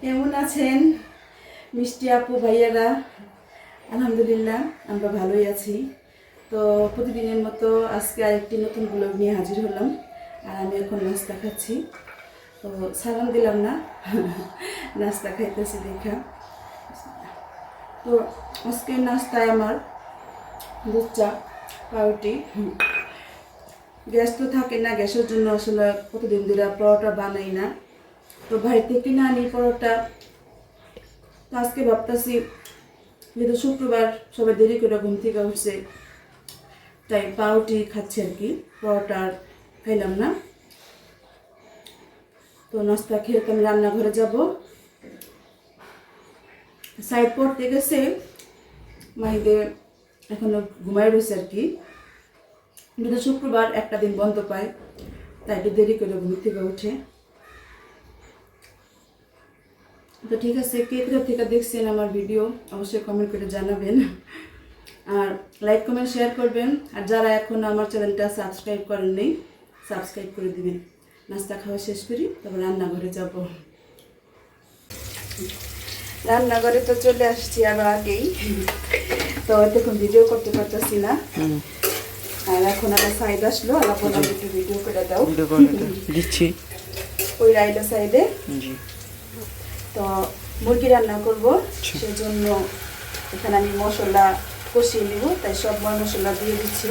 কেমন আছেন? মিষ্টি আপু, ভাইয়ারা? আলহামদুলিল্লাহ, আমরা ভালোই আছি। তো প্রতিদিনের মতো আজকে আরেকটি নতুন ব্লগ নিয়ে হাজির হলাম, আর আমি এখন নাস্তা খাচ্ছি। তো সালাম দিলাম না, নাস্তা খাইতেছি দেখা। তো আজকে নাস্তায় আমার দুধ চা, পাউরুটি। গ্যাস তো থাকে না, গ্যাসের জন্য আসলে প্রতিদিন ধরে পরোটা বানাই না। তো বাইরে থেকে না আনি পরোটা। তো আজকে ভাবতেছি, যেহেতু শুক্রবার সবাই দেরি করে ঘুম থেকে উঠছে, তাই পাউরুটি খাচ্ছে আর কি, পরোটা খাইলাম না। তো নাস্তা খেয়ে তো আমি রান্নাঘরে যাব। সাইড পড়তে গেছে, মাহিদে এখনও ঘুমাই রয়েছে আর কি। শুক্রবার একটা দিন বন্ধ পায়, তাই একটু দেরি করে ঘুম থেকে উঠে। তো ঠিক আছে কে কোথা থেকে দেখছেন আমার ভিডিও অবশ্যই কমেন্ট করে জানাবেন। আর লাইক কমেন্ট শেয়ার করবেন। আর যারা এখন আমার চ্যানেলটা সাবস্ক্রাইব করেননি সাবস্ক্রাইব করে দিবেন। নাস্তা খাওয়া শেষ করি তারপর রান্নাঘরে যাব। রান্নাঘরে তো চলে আসছি আরও আগেই। তো দেখুন ভিডিও করতে পারতেছি না। আর এখন আমার সাইড আসলো আর বললাম একটু ভিডিও করে দাও। দিচ্ছি। ওই রাইডার সাইডে জি। তো মুরগি রান্না করব। সেজন্য এখানে আমি মশলা কষিয়ে নিব তাই সব মশলা দিয়ে দিচ্ছি।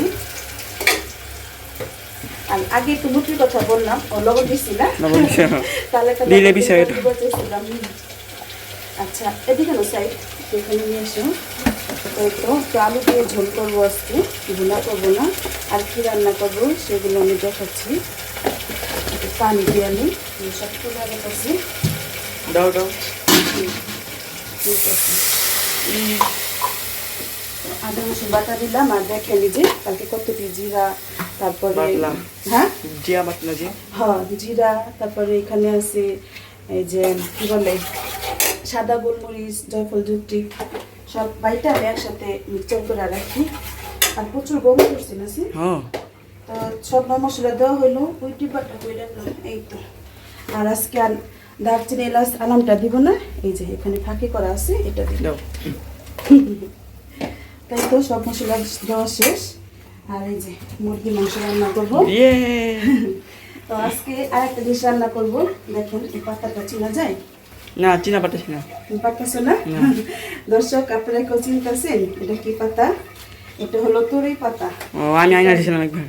আর আগে একটু মুরগির কথা বললাম ও লবণ দিচ্ছি না। তাহলে বলতেছিলাম। আচ্ছা এদিকে না সাইড এখানে নিয়ে এসো। ওই তো একটু আলু দিয়ে ঝোল করব আজকে ভুনা করব না। আর কি রান্না করব সেগুলো আমি দেখাচ্ছি। পানি দিয়ে আমি সব তুলে রেখেছি দাও দাও। আদা রসুন বাটা দিলাম আর দেখে নিজে কালকে কতটি জিরা তারপরে। হ্যাঁ? জিয়া বাটনা জি হ্যাঁ জিরা তারপরে এখানে আছে এই যে কি বলে? সাদা গোলমরিচ জয়ফল জুটি সব বাইটা আমি একসাথে মিক্সচার করে রাখি। আর প্রচুর গরম করছি না হ্যাঁ। তো সব মশলা দেওয়া হইল ওই টিপাটা করে এই তো। আর আজকে আর দারচিনি এলাচ আলামটা দিব না? এই যে এখানে ফাঁকি করা আছে এটা দিব তাই তো সব মশলা দেওয়া শেষ। আর এই যে মুরগি মাংস রান্না করব। ইয়ে। তো আজকে আর একটা ডিশ রান্না করব। দেখেন এই পাতাটা চেনা যায়? না চিনা পাঠাচ্ছি না। পাতাছো না? দর্শক আপনারা কেউ চিনতেছেন? এটা কি পাতা? এটা হলো তরই পাতা। ও আমি আইনা দিয়েছিলাম একবার।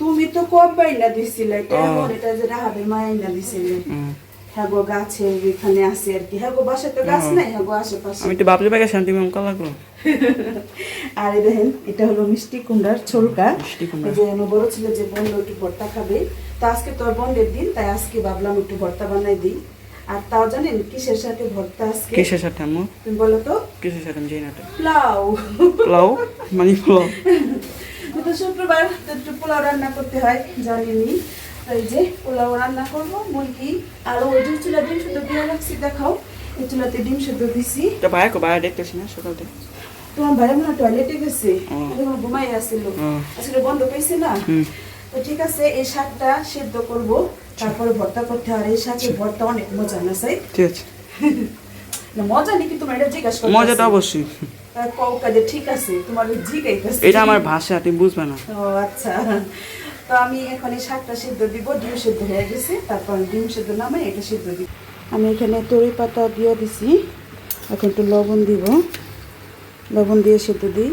তুমি তো কবে না দিছিলে এখন এটা যে রাহাবের মা আইনা দিছিলে। হুম। হ্যাঁ গাছে এখানে আছে আর কি। হ্যাঁ গো তো গাছ নাই হ্যাঁ গো আশেপাশে। আমি তো বাপরে পাই গেছিলাম তুমি অঙ্ক লাগল আর এই দেখেন এটা হলো মিষ্টি কুমড়ার ছোলকা। যে আমার বড় ছেলে যে বলল একটু ভর্তা খাবে। তো আজকে তোর বন্ধের দিন তাই আজকে ভাবলাম একটু ভর্তা বানাই দিই। আর তাও জানেন কিসের সাথে ভর্তা আজকে? কিসের সাথে আম্মু? তুমি বলো তো। কিসের সাথে আমি জানি না তো। পোলাও পোলাও মানে পোলাও তো শুক্রবার তো একটু পোলাও রান্না করতে হয় জানিনি এই যে পোলাও রান্না করব মুরগি আর ওই যে চুলা ডিম শুদ্ধ দিয়ে রাখছি দেখাও। এই চুলাতে ডিম শুদ্ধ দিছি। তো ভাই কো ভাই দেখতেছি না সকাল তোমার ভাই মনে টয়লেটে গেছে। এখন ঘুমাই আসছিল। আসলে বন্ধ পেয়েছে না? তো ঠিক আছে এই শাকটা সেদ্ধ করব। তারপরে ভর্তা করতে হয় আর এই শাকের ভর্তা অনেক মজা না সাই ঠিক আছে। মজা নাকি তোমার এটা জিজ্ঞাসা করতে মজা অবশ্যই। কও কাজে ঠিক আছে তোমার জিজ্ঞাসা এটা আমার ভাষা তুমি বুঝবে না। ও আচ্ছা। তো আমি এখন এই শাকটা সিদ্ধ দিব ডিম সিদ্ধ হয়ে গেছে তারপর ডিম সিদ্ধ নামে এটা সিদ্ধ দিব। আমি এখানে তরি পাতা দিয়ে দিছি এখন একটু লবণ দিব। লবণ দিয়ে সিদ্ধ দিই।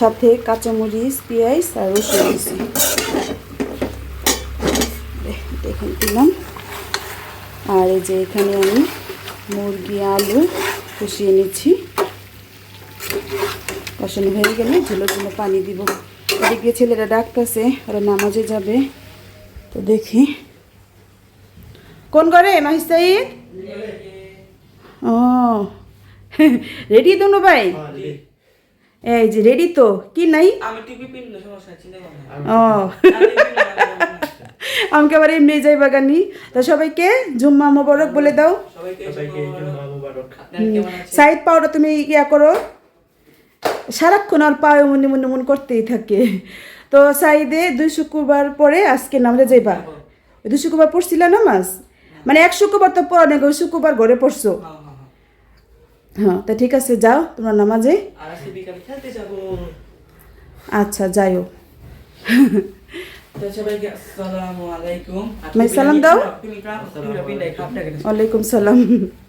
সাথে কাঁচামরিচ পেঁয়াজ আর রসুন দিছি। দেখুন দিলাম আর এই যে এখানে আমি মুরগি আলু কষিয়ে নিচ্ছি। কষানো হয়ে গেলে ঝোলের জন্য পানি দিব। এদিকে ছেলেরা ডাকতেছে ওরা নামাজে যাবে। তো দেখি। কোন করে মাহিস সাইদ ও। রেডি দোনো ভাই? এই যে রেডি তো। কি নাই? আমি টিভি পিন সমস্যা ও। আমাকে আবার এমনি যাই বাগানি তা সবাইকে জুম্মা মোবারক বলে দাও। সাইড পাউডার তুমি ইয়া করো। সারাক্ষণ আর পায়ে মনে মনে মন করতেই থাকে। তো সাইদে দুই শুক্রবার পরে আজকে নামাজে যাইবা। দুই শুক্রবার পড়ছিল নামাজ? মানে এক শুক্রবার তো পড়া নেই ওই শুক্রবার ঘরে পড়ছো। হ্যাঁ হ্যাঁ হ্যাঁ। হ্যাঁ তা ঠিক আছে যাও তোমরা নামাজে। আচ্ছা যাইও। ওয়ালাইকুম সালাম।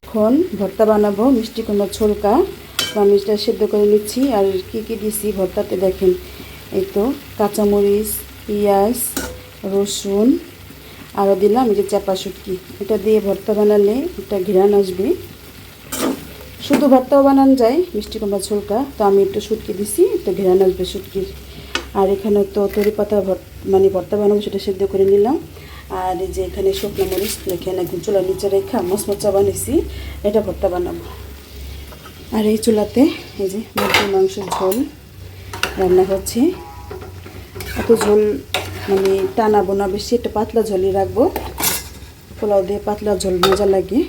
এখন ভর্তা বানাবো মিষ্টি কুমড়ার ছোলকা। বা মিষ্টিটা সেদ্ধ করে নিচ্ছি। আর কি কি দিছি ভর্তাতে দেখেন। এই তো কাঁচামরিচ পেঁয়াজ রসুন আরও দিলাম যে চাপা শুটকি। এটা দিয়ে ভর্তা বানালে একটা ঘিরান আসবে। শুধু ভর্তাও বানানো যায় মিষ্টি কুমড়া ছোলকা। তো আমি একটু শুটকি দিছি একটু ঘিরান আসবে শুটকির। আর এখানে তো তরি পাতা মানে ভর্তা বানাবো সেটা সেদ্ধ করে নিলাম। আর এই যে এখানে শুকনো মরিচ একদম চুলার নিচে রেখা মচমচা বানিয়েছি, এটা ভর্তা বানাবো। আর এই চুলাতে এই যে মুরগির মাংসের ঝোল রান্না হচ্ছে এত ঝোল মানে টানাবো না, বেশি একটা পাতলা ঝোলই রাখব। পোলাও দিয়ে পাতলা ঝোল, মজা লাগে।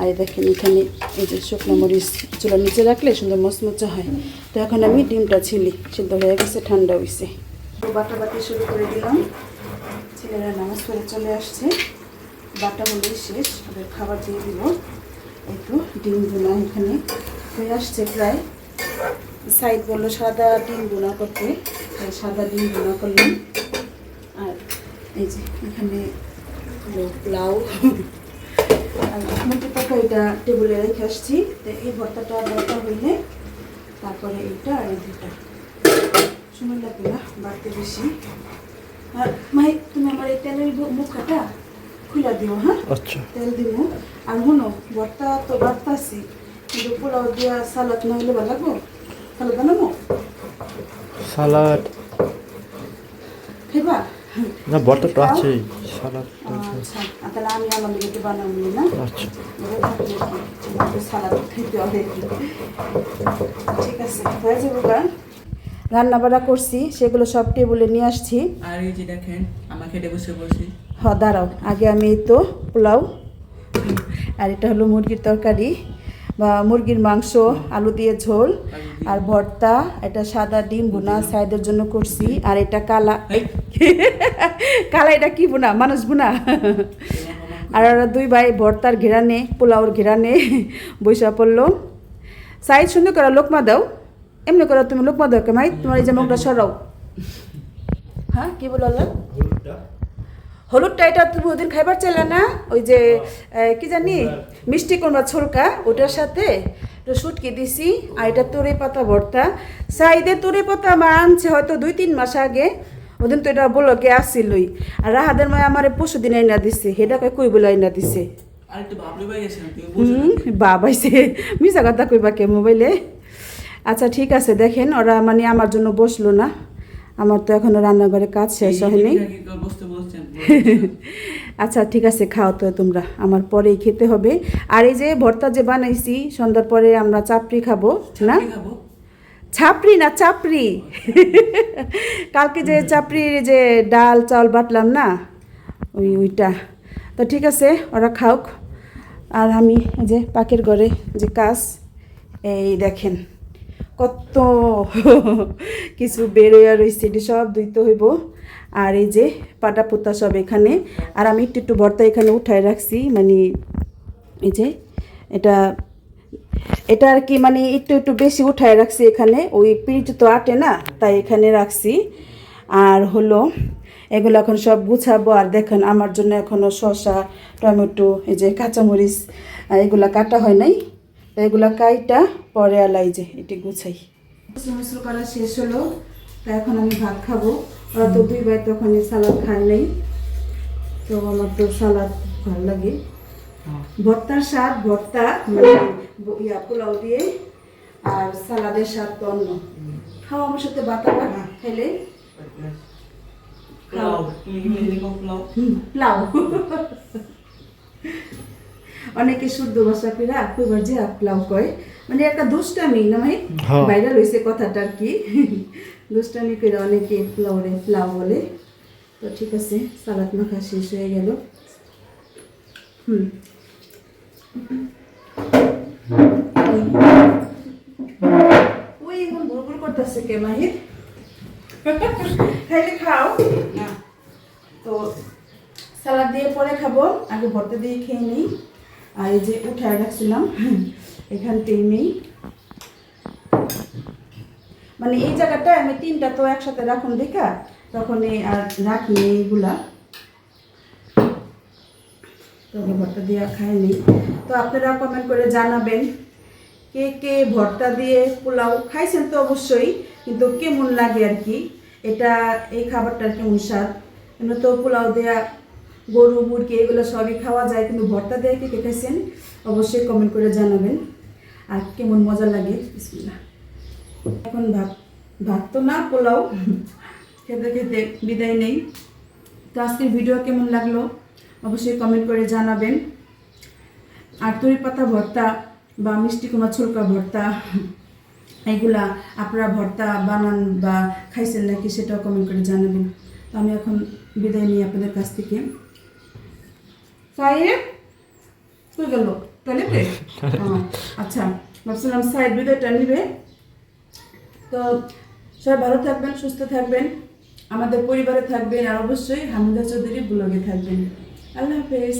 আর দেখেন এখানে এই যে শুকনো মরিচ চুলার নিচে রাখলে সুন্দর মচমচা হয়। তো এখন আমি ডিমটা ছিলি, সিদ্ধ হয়ে গেছে, ঠান্ডা হয়েছে বাটা বাটি শুরু করে দিলাম। ছেলেরা নামাজ পড়ে চলে আসছে। বাটা হলেই শেষ ওদের খাবার দিয়ে দিব একটু ডিম বোনা এখানে হয়ে আসছে প্রায়। সাইড বলল সাদা ডিম বোনা করতে সাদা ডিম বোনা করলাম। আর এই যে এখানে হলো লাউ। আর মুরগি তরকারিটা টেবিলে রেখে আসছি। তো এই ভর্তাটা ভর্তা হইলে তারপরে এইটা আর এই দুটা সময় লাগবে না? বাড়তে বেশি। আর মাই তুমি আমার এই তেলের মুখাটা খুলে দিও হ্যাঁ? আচ্ছা। তেল দিব আর শুনো ভর্তা তো বাড়তাছি। কিন্তু পোলাও দিয়া সালাদ না হলে ভালো লাগবো? সালাদ বানাবো? সালাড খাইবা না বটটা তো আচ্ছা আর তাহলে আমি আমার একটু বানাবো না আচ্ছা সালাদ হবে ঠিক আছে। হয়ে যাব গা রান্না বাড়া করছি সেগুলো সব টেবিলে নিয়ে আসছি। আর এই যে দেখেন আমার খেতে বসে বসে। হ দাঁড়াও। আগে আমি তো পোলাও আর এটা হলো মুরগির তরকারি। মুরগির মাংস, আলু দিয়ে ঝোল আর ভর্তা, এটা সাদা ডিম বোনা সাইদের জন্য করছি। আর এটা কালা কালা এটা কি বোনা মানুষ বোনা আর ওরা দুই ভাই ভর্তার ঘেরানে, পোলাওর ঘেরানে বৈশা পড়ল। সাইদ, সুন্দর করে লোকমা দাও। এমনি করে তুমি লোকমা দাও কেমাই তোমার এই যে মুখটা সরাও। হ্যাঁ কি বলো? হলুদটা এটা তুমি ওদিন খাইবার চাইলে না? ওই যে কি জানি? মিষ্টি কুমড়া ছলকা ওটার সাথে শুটকি দিছি। আর এটা তোরে পাতা ভর্তা। সাইদে তোরে পাতা আমার আনছে হয়তো দুই তিন মাস আগে। ওদিন তো এটা বলল কে আসছিলই আর রাহাদের মায় আমার পরশু দিন আইনা দিছে। সেটা কই কই বলে আইনা দিছে? বাবাইছে মিশা কথা কইবা কে মোবাইলে? আচ্ছা ঠিক আছে দেখেন ওরা মানে আমার জন্য বসল না। আমার তো এখনও রান্নাঘরে কাজ শেষ হয়নি। আচ্ছা ঠিক আছে খাও তো তোমরা। আমার পরেই খেতে হবে। আর এই যে ভর্তা যে বানাইছি সন্ধ্যার পরে আমরা চাপড়ি খাব না? ছাপড়ি না চাপড়ি। কালকে যে চাপড়ির যে ডাল চাউল বাটলাম না? ওই ওইটা। তো ঠিক আছে ওরা খাওক আর আমি যে পাকের ঘরে যে কাজ এই দেখেন কত কিছু বেরোয়া রয়েছে এটি সব ধুইতে হইব। আর এই যে পাটা পোতা সব এখানে। আর আমি একটু একটু ভর্তা এখানে উঠায় রাখছি মানে এই যে এটা এটা আর কি মানে একটু একটু বেশি উঠায় রাখছি এখানে। ওই পিঠ তো আটে না, তাই এখানে রাখছি। আর হলো, এগুলো এখন সব গুছাবো। আর দেখেন আমার জন্য এখনও শসা, টমেটো, এই যে কাঁচামরিচ এগুলা কাটা হয় নাই। এগুলা কাইটা পরে আলাই যে, এটি গুছাই। করা শেষ হলো। তা এখন আমি ভাত খাব। ওরা তো দুই ভাই তখন সালাদ খায় নাই। তো আমার তো সালাদ ভালো লাগে। ভর্তার স্বাদ ভর্তা মানে ইয়া পোলাও দিয়ে আর সালাদের স্বাদ তো অন্য। খাও আমার সাথে বাতা ভাত খেলে পোলাও। অনেকে শুদ্ধ ভাষা কইরা কইবার যে আপলাও কয়। মানে একটা দুষ্টামি না ভাই হ্যাঁ। ভাইরাল হয়েছে কথাটা আর কি। দুষ্টামি করে অনেকে প্লাউরে প্লাউ বলে। তো ঠিক আছে সালাদ মাখা শেষ হয়ে গেল। হুম। ওই এখন গুড়গুড় করতেছে কে মাহির? খাইলে খাও। না। তো সালাদ দিয়ে পরে খাব আগে ভর্তা দিয়ে খেয়ে নিই। আর এই যে উঠায় রাখছিলাম এখানতেই নেই। মানে এই জায়গাটায় আমি তিনটা তো একসাথে রাখুন দেখা তখন এই আর রাখি এইগুলা। তো ভর্তা দিয়ে খাইনি তো আপনারা কমেন্ট করে জানাবেন কে কে ভর্তা দিয়ে পোলাও খাইছেন তো অবশ্যই, কিন্তু কেমন লাগে আর কি? এটা, এই খাবারটার কেমন স্বাদ? এমনি তো পোলাও দেয়া, গরু, মুরগি, এগুলো সবই খাওয়া যায়, কিন্তু ভর্তা দিয়ে কে কে খাইছেন? অবশ্যই কমেন্ট করে জানাবেন। আর কেমন মজা লাগে, বিসমিল্লাহ। এখন ভাত ভাত তো না পোলাও। খেতে খেতে বিদায় নেই। তো আজকের ভিডিও কেমন লাগল? অবশ্যই কমেন্ট করে জানাবেন। আর তরি পাতা ভর্তা বা মিষ্টি কুমা ছুলকা ভর্তা এগুলা আপনারা ভর্তা বানান বা খাইছেন নাকি সেটাও কমেন্ট করে জানাবেন। তো আমি এখন বিদায় নিই আপনাদের কাছ থেকে। সাহেব কই গেল? টয়লেটে আচ্ছা ভাবছিলাম সাহেব বিদায়টা নিবে। তো সবাই ভালো থাকবেন, সুস্থ থাকবেন, আমাদের পরিবারে থাকবেন, আর অবশ্যই হামিদা চৌধুরী ব্লগে থাকবেন। আল্লাহ হাফেজ।